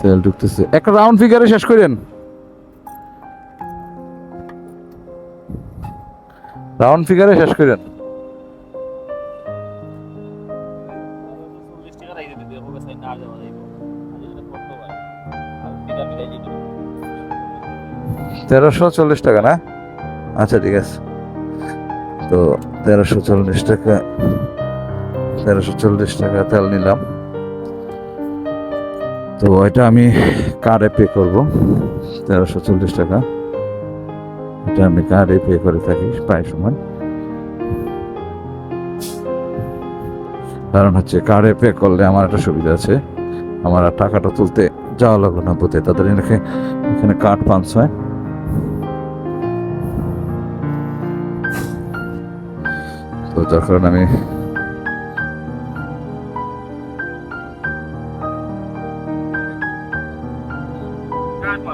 তেল ঢুকতেছে। একটা রাউন্ড ফিগারে শেষ করেন। রাউন্ড ফিগারে শেষ করেন। তেরোশো চল্লিশ টাকা, না? আচ্ছা ঠিক আছে। তো তেরোশো চল্লিশ টাকা তেরোশো চল্লিশ টাকা তেল নিলাম। তো এটা আমি কার্ডে পে করব, তেরোশো চল্লিশ টাকা। এটা আমি কার্ডে পে করে থাকি প্রায় সময়। কারণ হচ্ছে কার্ডে পে করলে আমার একটা সুবিধা আছে, আমার আর টাকাটা তুলতে যাওয়া লাগবে না বুথে তাদের এখানে এখানে কার্ড পাঞ্চ হয়। তো যার কারণে আমি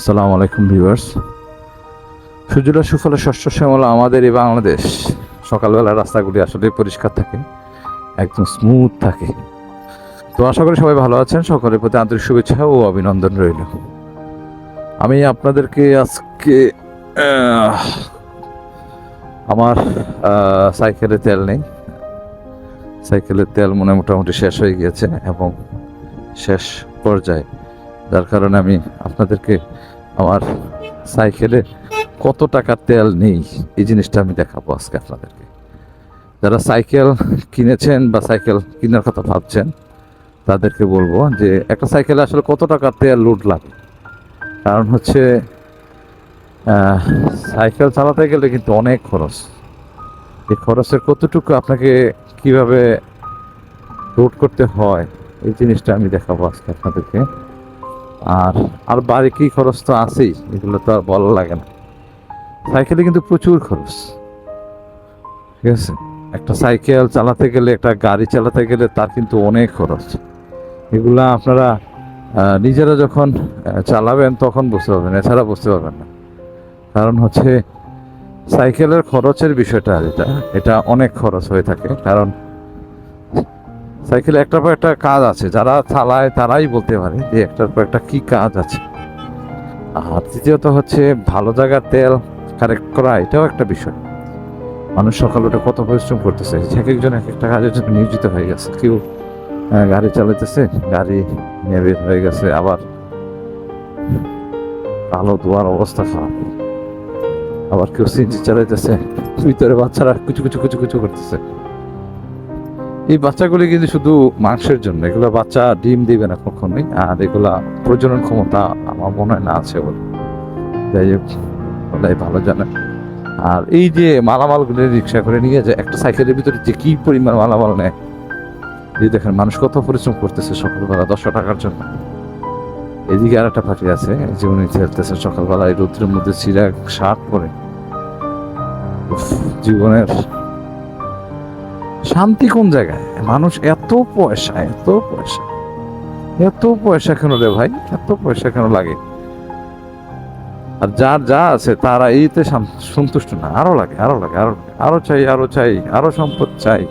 আসসালামু আলাইকুম ভিউয়ার্স। সুজলা সুফলা শস্য শ্যামলা আমাদের এই বাংলাদেশ। সকালবেলা রাস্তাগুলি আসলে পরিষ্কার থাকে, একদম স্মুথ থাকে। তো আশা করি সবাই ভালো আছেন, সকলের প্রতি আন্তরিক শুভেচ্ছা ও অভিনন্দন রইল। আমি আপনাদেরকে আজকে আমার সাইকেলে তেল নেই। সাইকেলের তেল মনে মোটামুটি শেষ হয়ে গিয়েছে এবং শেষ পর্যায়ে যার কারণে আমি আপনাদেরকে আমার সাইকেলে কত টাকার তেল নেই, এই জিনিসটা আমি দেখাবো আজকে আপনাদেরকে। যারা সাইকেল কিনেছেন বা সাইকেল কেনার কথা ভাবছেন, তাদেরকে বলব যে একটা সাইকেলে আসলে কত টাকার তেল লোড লাগে? কারণ হচ্ছে সাইকেল চালাতে গেলে কিন্তু অনেক খরচ। এই খরচের কতটুকু আপনাকে কীভাবে লোড করতে হয়, এই জিনিসটা আমি দেখাবো আজকে আপনাদেরকে। আর আর বাড়ি কি খরচ তো আছেই, এগুলো তো আর বলা লাগে না। সাইকেলে কিন্তু প্রচুর খরচ, ঠিক আছে? একটা সাইকেল চালাতে গেলে, একটা গাড়ি চালাতে গেলে তার কিন্তু অনেক খরচ। এগুলা আপনারা নিজেরা যখন চালাবেন তখন বুঝতে পারবেন, এছাড়া বুঝতে পারবেন না। কারণ হচ্ছে, সাইকেলের খরচের বিষয়টা যেটা, এটা অনেক খরচ হয়ে থাকে। কারণ সাইকেলে একটার পর একটা কাজ আছে, যারা চালায় তারাই বলতে পারে যে একটার পর একটা কি কাজ আছে। আর দ্বিতীয়ত হচ্ছে ভালো জায়গার তেল কারেক্ট করা, এটাও একটা বিষয়। মানুষ সকাল উঠে কত পরিশ্রম করতেছে, এক একজন এক একটা কাজের জন্য নিয়োজিত হয়ে গেছে। কেউ গাড়ি চালাইতেছে, গাড়ি নিয়ে বের হয়ে গেছে, আবার আলো দোয়ার অবস্থা খারাপ। আবার কেউ সিনজি চালাইতেছে ভিতরে বাচ্চারা কুচু কুচু কুচু কুচু করতেছে। এই বাচ্চাগুলি কিন্তু শুধু মাংসের জন্য, এগুলো বাচ্চা ডিম দিবে না কখনোই, আর এগুলা প্রজনন ক্ষমতা আমার মনে হয় না আছে বলে। যাই হোক ওটাই ভালো জানে। আর এই যে মালামালগুলো রিক্সা করে নিয়ে যায়, একটা সাইকেলের ভিতরে যে কি পরিমাণ মালামাল নেয়, এই দেখেন মানুষ কত পরিশ্রম করতেছে সকালবেলা দশশো টাকার জন্য। এদিকে আর একটা পার্টি আছে, যে উনি খেলতেছে সকালবেলা এই রৌদ্রের মধ্যে চিরাগ শার্ট পরে। জীবনের শান্তি কোন জায়গায়? মানুষ এত পয়সা এত পয়সা এত পয়সা কেন রে ভাই? এত পয়সা কেন লাগে? আর যার যা আছে তারা এইতে সন্তুষ্ট না। আরও লাগে আরও লাগে আরও লাগে। আরও চাই আরও চাই, আরও সম্পদ চাই।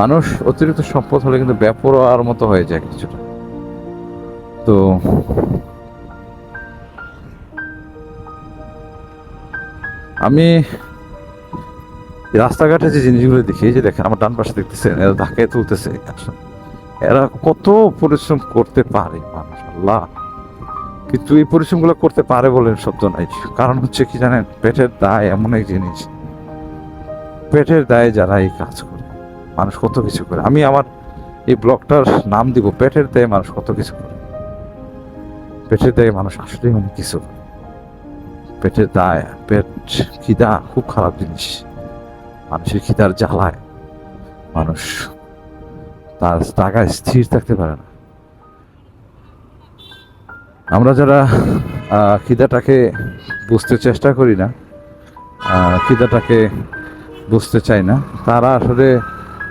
মানুষ অতিরিক্ত সম্পদ হলে কিন্তু ব্যাপরোয়ার মতো হয়ে যায় কিছুটা। তো আমি রাস্তাঘাটে যে জিনিসগুলো দেখি যে দেখেন আমার ডান পাশে দেখতেছেন, এরা ধাক্কায় তুলতেছে। এরা কত পরিশ্রম করতে পারে মানুষ আল্লাহ কিন্তু এই পরিশ্রমগুলো করতে পারে বলে শব্দ নাই। কারণ হচ্ছে কি জানেন, পেটের দায় এমন এক জিনিস। পেটের দায়ে যারা এই কাজ করে, মানুষ কত কিছু করে। আমি আমার এই ব্লগটার নাম দিব, পেটের দায়ে মানুষ কত কিছু করে। পেটের দায়ে মানুষ আসলেই অনেক কিছু করে। পেটে দায়, পেট খিদা, খুব খারাপ জিনিস। মানুষের খিদার জ্বালায়? মানুষ তার টাকায় স্থির থাকতে পারে না। আমরা যারা খিদাটাকে বুঝতে চেষ্টা করি না খিদাটাকে বুঝতে চাই না, তারা আসলে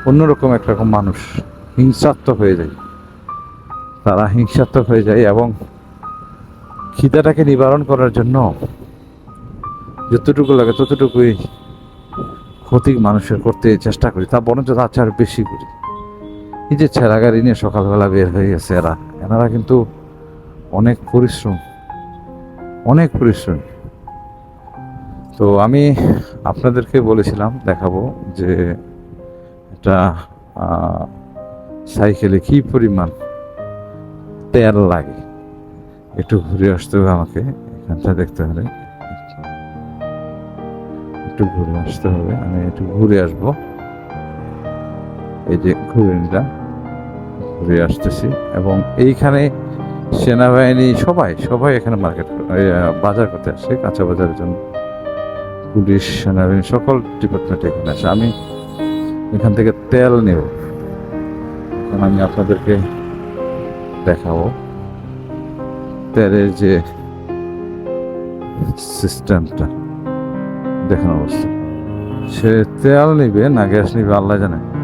অন্যরকম একরকম মানুষ, হিংসাত্মক হয়ে যায়। তারা হিংসাত্মক হয়ে যায় এবং খিদাটাকে নিবারণ করার জন্য যতটুকু লাগে ততটুকুই ক্ষতি মানুষের করতে চেষ্টা করি তা বরঞ্চ তার বেশি করি। এই যে ছেঁড়া গাড়ি নিয়ে সকালবেলা বের হয়ে গেছে এরা এনারা কিন্তু অনেক পরিশ্রম অনেক পরিশ্রম। তো আমি আপনাদেরকে বলেছিলাম দেখাবো যে আহ, সাইকেলে কি পরিমাণ তেল লাগে। একটু ঘুরে আসতে হবে আমাকে এখানটা দেখতে হবে। একটু ঘুরে আসতে হবে। আমি একটু ঘুরে আসব। এই যে ঘুরে নিলাম ঘুরে আসতেছি এবং এইখানে সেনাবাহিনী সবাই সবাই এখানে মার্কেট বাজার করতে আসে, কাঁচা বাজারের জন্য। পুলিশ, সেনাবাহিনী, সকল ডিপার্টমেন্ট এখানে আসে। আমি এখান থেকে তেল নেব। এখন আমি আপনাদেরকে দেখাবো। তেলের যে সিস্টেমটা। দেখানো অবস্থা। সে তেল নিবে না গ্যাস নিবে আল্লাহ জানে।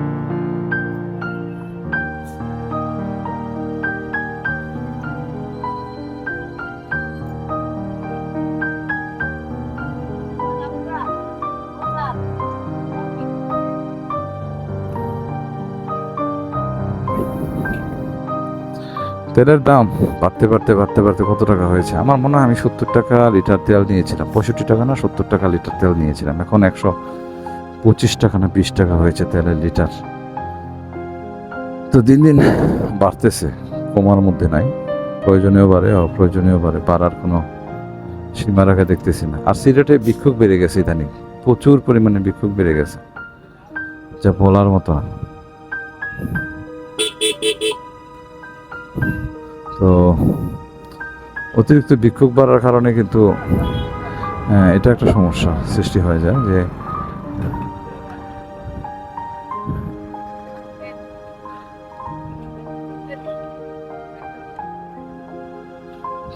তেলের দাম বাড়তে বাড়তে বাড়তে বাড়তে কত টাকা হয়েছে? আমার মনে হয় আমি সত্তর টাকা লিটার তেল নিয়েছিলাম। পঁয়ষট্টি টাকা না, সত্তর টাকা লিটার তেল নিয়েছিলাম। এখন একশো পঁচিশ টাকা না, বিশ টাকা হয়েছে তেলের লিটার। তো দিন দিন বাড়তেছে, কমার মধ্যে নাই। প্রয়োজনীয় বাড়ে অপ্রয়োজনীয় বাড়ে, বাড়ার কোনো সীমা রাখা দেখতেছি না। আর সিলেটে বিক্ষোভ বেড়ে গেছে ইদানিং, প্রচুর পরিমাণে বিক্ষোভ বেড়ে গেছে। যা বলার মতো না তো অতিরিক্ত বিক্ষোভ বাড়ার কারণে কিন্তু এটা একটা সমস্যা সৃষ্টি হয়ে যায় যে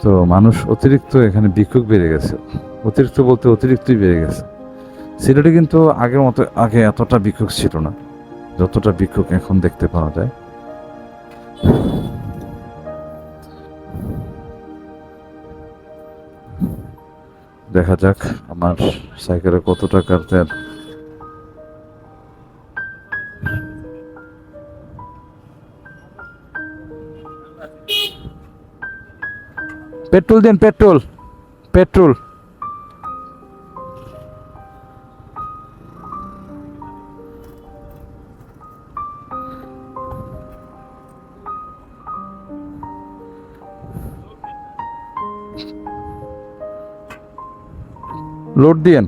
তো মানুষ অতিরিক্ত এখানে বিক্ষোভ বেড়ে গেছে। অতিরিক্ত বলতে অতিরিক্তই বেড়ে গেছে। সিলেটে কিন্তু আগের মতো, আগে এতটা বিক্ষোভ ছিল না, যতটা বিক্ষোভ এখন দেখতে পাওয়া যায়। দেখা যাক আমার সাইকেলে কত টাকার তেল পেট্রোল দিন পেট্রোল পেট্রোল। লোড দিয়েন।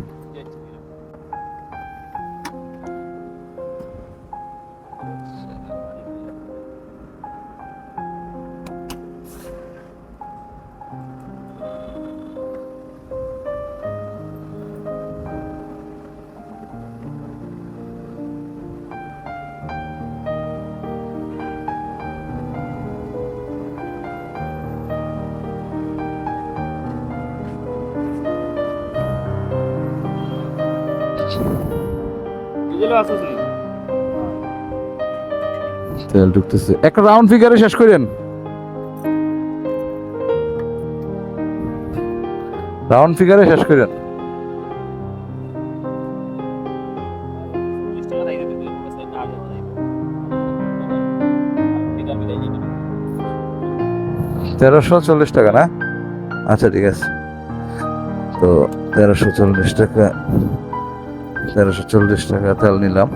তেল ঢুকতেছে। একটা রাউন্ড ফিগারে শেষ করেন। রাউন্ড ফিগারে শেষ করেন। তেরোশো চল্লিশ টাকা, না? আচ্ছা ঠিক আছে। তো তেরোশো চল্লিশ টাকা, তেরোশো চল্লিশ টাকা তেল নিলাম।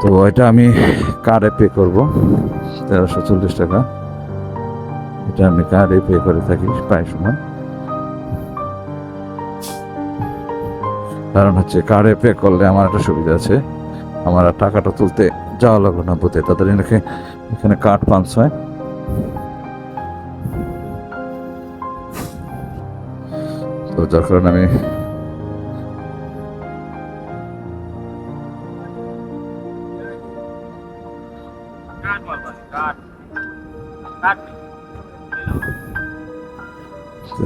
তো এটা আমি কার্ডে পে করব, তেরোশো চল্লিশ টাকা। এটা আমি কার্ডে পে করে থাকি প্রায় সময়। কারণ হচ্ছে কার্ডে পে করলে আমার একটা সুবিধা আছে। আমার টাকাটা তুলতে যাওয়া লাগবে না বুথে তাদের এখানে এখানে কার্ড পাঞ্চ হয়। তো যার কারণে আমি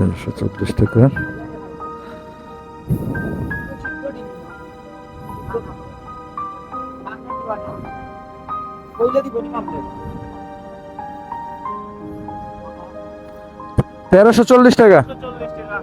তেরোশো চব্বিশ টাকা তেরোশো চল্লিশ টাকা। চল্লিশ টাকা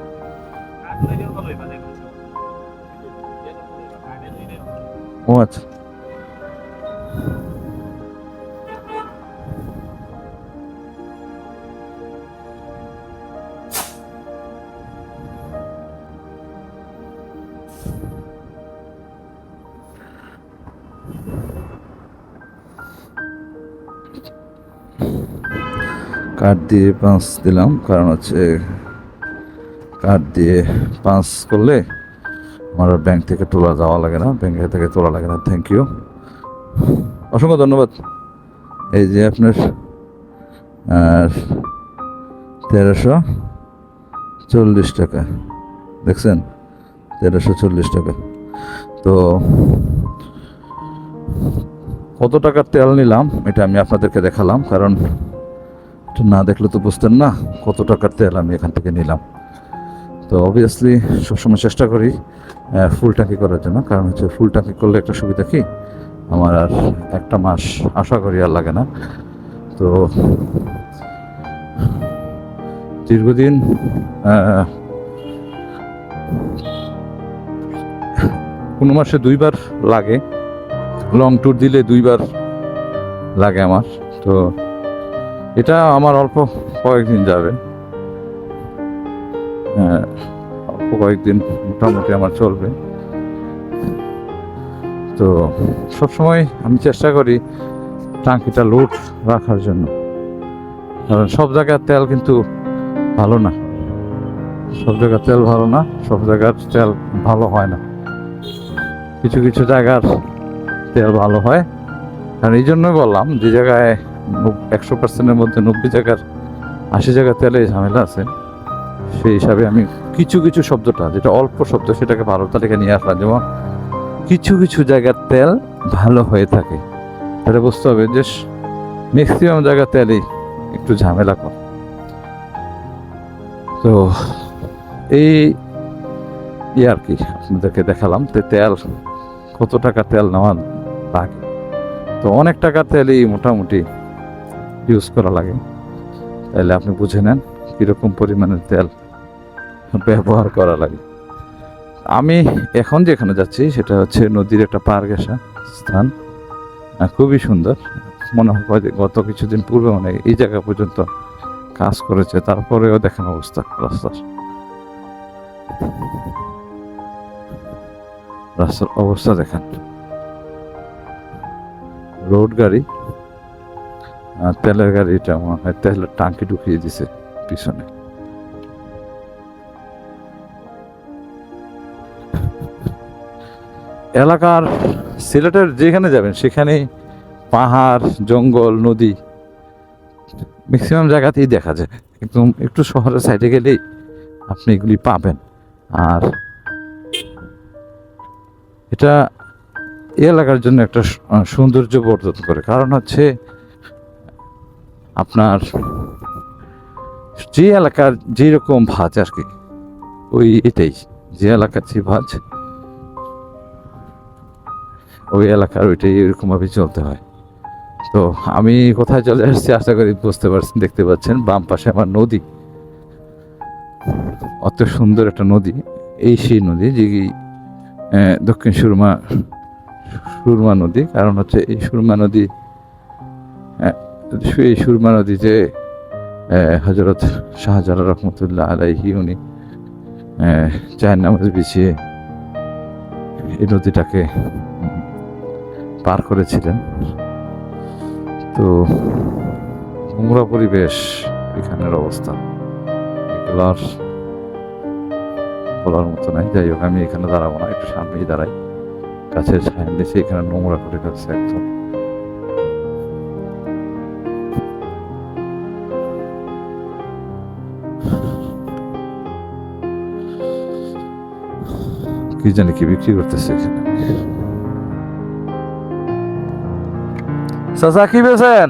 কার্ড দিয়ে পাঁচ দিলাম, কারণ হচ্ছে কার্ড দিয়ে পাঁচ করলে আমার ব্যাংক থেকে তোলা যাওয়া লাগে না। ব্যাংক থেকে তোলা লাগে না। থ্যাংক ইউ অসংখ্য ধন্যবাদ। এই যে আপনার তেরোশো চল্লিশ টাকা। দেখছেন? তেরোশো চল্লিশ টাকা। তো কত টাকার তেল নিলাম, এটা আমি আপনাদেরকে দেখালাম, কারণ এটা না দেখলে তো বুঝতেন না কত টাকার তেল আমি এখান থেকে নিলাম। তো অবভিয়াসলি সবসময় চেষ্টা করি ফুল ট্যাঙ্কি করার জন্য, কারণ হচ্ছে ফুল ট্যাঙ্কি করলে একটা সুবিধা কি, আমার আর একটা মাস আশা করি আর লাগে না। তো দীর্ঘদিন কোনো মাসে দুইবার লাগে। লং ট্যুর দিলে দুইবার লাগে আমার। তো এটা আমার অল্প কয়েকদিন যাবে। হ্যাঁ, অল্প কয়েকদিন মোটামুটি আমার চলবে। তো সবসময় আমি চেষ্টা করি টাঙ্কিটা লোড রাখার জন্য। কারণ সব জায়গার তেল কিন্তু ভালো না। সব জায়গার তেল ভালো না সব জায়গার তেল ভালো হয় না। কিছু কিছু জায়গার তেল ভালো হয়। আর এই জন্যই বললাম, যে জায়গায় একশো পার্সেন্টের মধ্যে নব্বই জায়গার আশি জায়গার তেলে ঝামেলা আছে। সেই হিসাবে আমি কিছু কিছু শব্দটা, যেটা অল্প শব্দ, সেটাকে ভালো তালিকা নিয়ে আসলাম। যেমন, কিছু কিছু জায়গার তেল ভালো হয়ে থাকে। তাহলে বুঝতে হবে যে ম্যাক্সিমাম জায়গার তেলেই একটু ঝামেলা কর তো, এই আর কি আপনাদেরকে দেখালাম তেল কত টাকা তেল নেওয়া লাগে? তো অনেক টাকার তেলই মোটামুটি ইউজ করা লাগে। তাহলে আপনি বুঝে নেন কীরকম পরিমাণের তেল ব্যবহার করা লাগে। আমি এখন যেখানে যাচ্ছি সেটা হচ্ছে নদীর একটা পার ঘেঁষা স্থান। খুবই সুন্দর। মনে হয় গত কিছুদিন পূর্বে মানে এই জায়গা পর্যন্ত কাজ করেছে, তারপরেও দেখেন অবস্থা, রাস্তার। রাস্তার অবস্থা দেখেন। রোড গাড়ি আর তেলের গাড়িটা মনে হয়, তেলের টাঙ্কি ঢুকিয়ে দিছে পিছনে। এলাকার সিলেটের যেখানে যাবেন সেখানে পাহাড়, জঙ্গল, নদী ম্যাক্সিমাম জায়গাতেই দেখা যায়। একদম একটু শহরের সাইডে গেলেই আপনি এগুলি পাবেন। আর এটা এলাকার জন্য একটা সৌন্দর্য বর্ধন করে। কারণ হচ্ছে আপনার যে এলাকার যেরকম ভাজ আর কি, ওই এটাই। যে এলাকার যে ভাজ, ওই এলাকার ওইটাই এরকমভাবে চলতে হয়। তো আমি কোথায় চলে আসছি আশা করি বুঝতে পারছেন, দেখতে পাচ্ছেন, বাম পাশে আমার নদী। অত সুন্দর একটা নদী, এই সেই নদী যে দক্ষিণ সুরমা সুরমা নদী, কারণ হচ্ছে এই সুরমা নদী এই সুরমা নদীতে হজরত শাহজালাল রহমতুল্লাহ আলাইহি উনি চায়ের নামাজ বিছিয়ে এই নদীটাকে পার করেছিলেন। তো নোংরা পরিবেশ এখানের অবস্থা। এগুলো আর বলার মতো নাই। যাই হোক আমি এখানে দাঁড়াবো না একটু সামনেই দাঁড়াই। গাছের ছায়ার নিচে এখানে নোংরা করে ফেলছে একদম। কি জানি কি বিক্রি করতেছে এখানে। চাচা কি বেছেন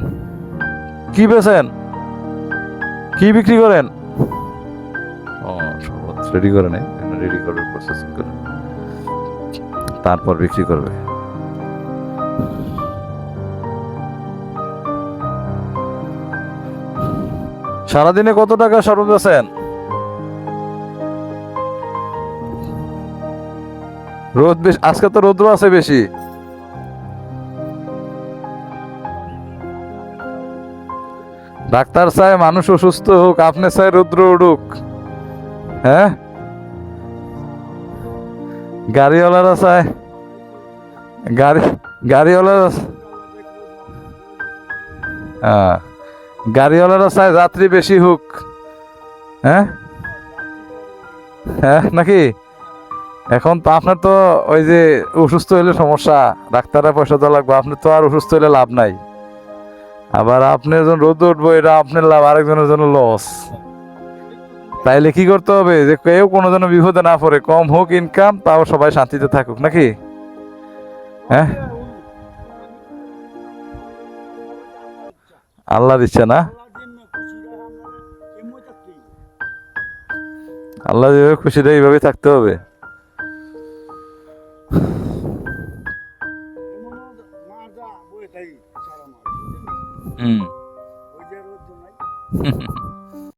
কি বেছেন কি বিক্রি করেন? ও রেডি করে নেই রেডি করবে প্রসেসিং করে তারপর বিক্রি করবে। সারাদিনে কত টাকা সরব আছেন? রোদ বেশ, আজকে তো রোদ্র আছে বেশি। ডাক্তার চায় মানুষ অসুস্থ হোক, আপনি চায় রৌদ্র উঠুক হ্যাঁ? গাড়িওয়ালারা চায়। গাড়ি, গাড়িওয়ালারা হ্যাঁ গাড়িওয়ালারা চায় যাত্রী বেশি হোক। হ্যাঁ? হ্যাঁ নাকি? এখন তো আপনার তো ওই যে অসুস্থ হইলে সমস্যা, ডাক্তাররা পয়সা দেওয়া লাগবে, আপনি তো আর অসুস্থ হইলে লাভ নাই। আবার আপনি যখন রোদ উঠবো, এটা আপনার লাভ, আরেকজনের জন্য লস তাইলে কি করতে হবে? যে কেউ কোনো যেন বিপদে না পড়ে, কম হোক ইনকাম তাও সবাই শান্তিতে থাকুক, নাকি? হ্যাঁ? আল্লাহর ইচ্ছা না? আল্লাহ যেভাবে খুশি দেয় এইভাবে থাকতে হবে। হুম।